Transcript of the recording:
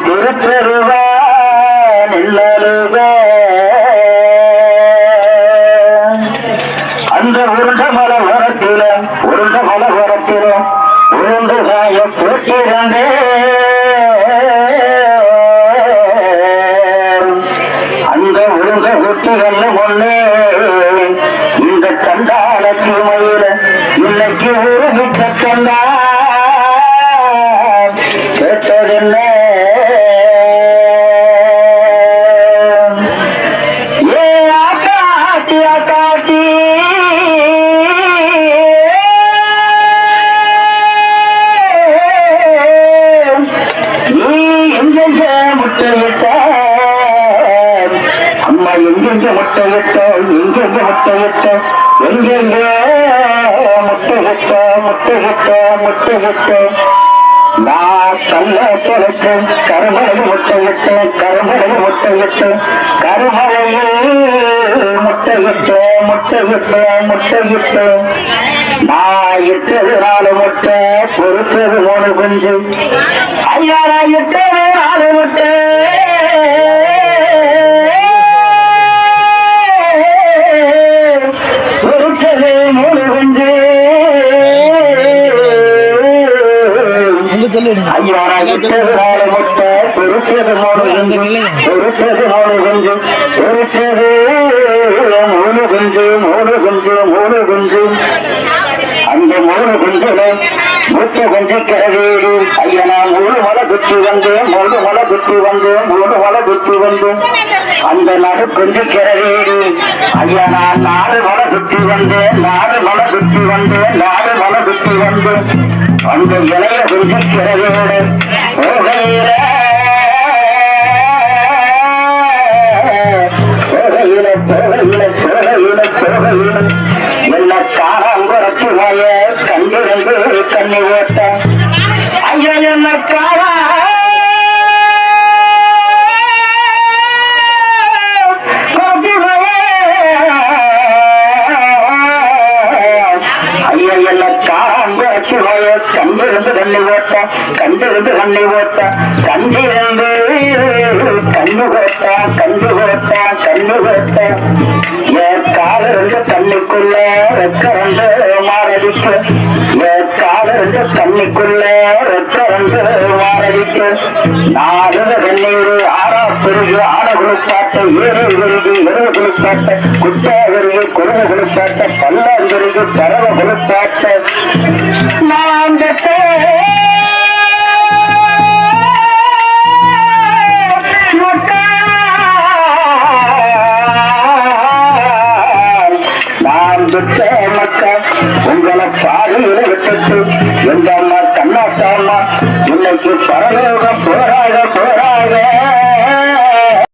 நில்லருவா நில்லருவா அந்த உருண்ட மல ஓரத்தில உருண்ட மல ஓரத்தில உருண்டு காய போட்டிருந்தே அந்த உருண்ட குட்டிகள் ஒன்னே எங்கெங்க முட்டையிட்ட எங்கெங்க முட்டையிட்ட எங்கெங்க முட்டையிட்ட முட்டையிட்ட முட்டையிட்ட நான் கல்ல தொலைச்சேன் கருமலையில் முட்டையிட்டேன் கருமலையில் முட்டையிட்டேன் கருமலையில் முட்டையிட்டேன் முட்டையிட்டேன் முட்டையிட்டேன் நான் இட்டது நாலு முட்டை பொறுத்தது மூணு குஞ்சு ஐயா நான் இட்டது நாலு முட்டை அந்த மூணு குஞ்சுல முட்டை கொஞ்ச கிழவீடு ஐயா நான் மூணு மலை குத்தி வந்தேன் மூணு மலை குத்தி வந்தேன் மூணு மலை குத்தி வந்தேன். அந்த நடு கொஞ்சம் கிழவீடு ஐயா நான் நாலு மலை சுத்தி வந்தேன் நாடு மலை சுத்தி வந்தேன் நாடு மலை சுத்தி வந்தேன். அந்த இலையில கொஞ்சம் கிழவீடு காராங்குறச்சு வாய கண்டிருந்து கண்ணி ஓட்ட கண்டிருந்து கண்ணி ஓட்ட கண்டிருந்து கண்ணு ஓட்ட கண்ணு ஓட்ட கண்ணு ஓட்ட என் கால இருந்து தண்ணிக்குள்ள ரெக்க ரெண்டு மாரடிக்கு என் கால இருந்து தண்ணிக்குள்ள ரெக்க ரெண்டு நாலு கண்ணீர் ஆறா பெருகு ஆட குளிப்பாட்ட ஏறு விருது எருவு குளிப்பாட்ட குட்டா விருது குருவ குளிப்பாட்ட பல்லான் விருது பறவ குளிப்பாட்ட நான் நான் உங்களை பாதையில விட்டுட்டு எங்க அம்மா அம்மா இன்னைக்கு பரலோகம்